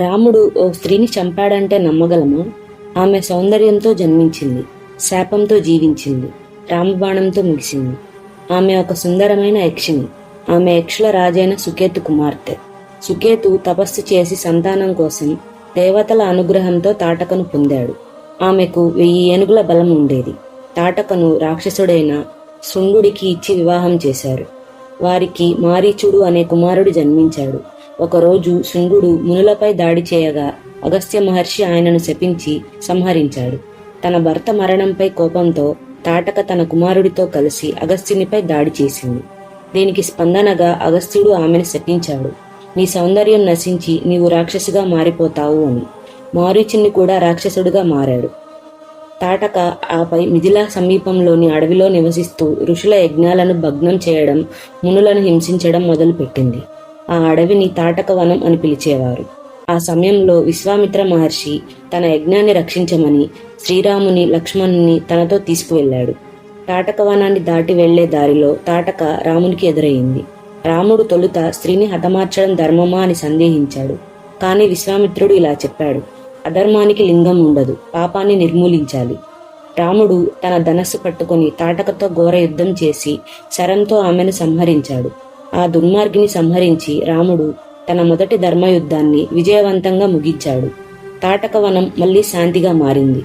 రాముడు ఓ స్త్రీని చంపాడంటే నమ్మగలమా? ఆమె సౌందర్యంతో జన్మించింది శాపంతో జీవించింది రామబాణంతో ముగిసింది. ఆమె ఒక సుందరమైన యక్షిని ఆమె యక్షుల రాజైన సుకేతు కుమార్తె. సుకేతు తపస్సు చేసి సంతానం కోసం దేవతల అనుగ్రహంతో తాటకను పొందాడు. ఆమెకు వెయ్యి ఏనుగుల బలం ఉండేది. తాటకను రాక్షసుడైన శృంగుడికి ఇచ్చి వివాహం చేశారు. వారికి మారీచుడు అనే కుమారుడు జన్మించాడు. ఒకరోజు శృంగుడు మునులపై దాడి చేయగా అగస్త్య మహర్షి ఆయనను శపించి సంహరించాడు. తన భర్త మరణంపై కోపంతో తాటక తన కుమారుడితో కలిసి అగస్త్యునిపై దాడి చేసింది. దీనికి స్పందనగా అగస్త్యుడు ఆమెను శపించాడు. నీ సౌందర్యం నశించి నీవు రాక్షసిగా మారిపోతావు అని. మారీచుని కూడా రాక్షసుడిగా మారాడు. తాటక ఆపై మిథిలా సమీపంలోని అడవిలో నివసిస్తూ ఋషుల యజ్ఞాలను భగ్నం చేయడం మునులను హింసించడం మొదలుపెట్టింది. ఆ అడవిని తాటకవనం అని పిలిచేవారు. ఆ సమయంలో విశ్వామిత్ర మహర్షి తన యజ్ఞాన్ని రక్షించమని శ్రీరాముని లక్ష్మణుని తనతో తీసుకువెళ్ళాడు. తాటకవనాన్ని దాటి వెళ్ళే దారిలో తాటక రామునికి ఎదురయ్యింది రాముడు తొలుత స్త్రీని హతమార్చడం ధర్మమా అని సందేహించాడు. కానీ విశ్వామిత్రుడు ఇలా చెప్పాడు అధర్మానికి లింగం ఉండదు పాపాన్ని నిర్మూలించాలి రాముడు తన ధనస్సు పట్టుకొని తాటకతో ఘోర యుద్ధం చేసి శరంతో ఆమెను సంహరించాడు. ఆ దుర్మార్గిని సంహరించి రాముడు తన మొదటి ధర్మయుద్ధాన్ని విజయవంతంగా ముగించాడు. తాటకవనం మళ్ళీ శాంతిగా మారింది.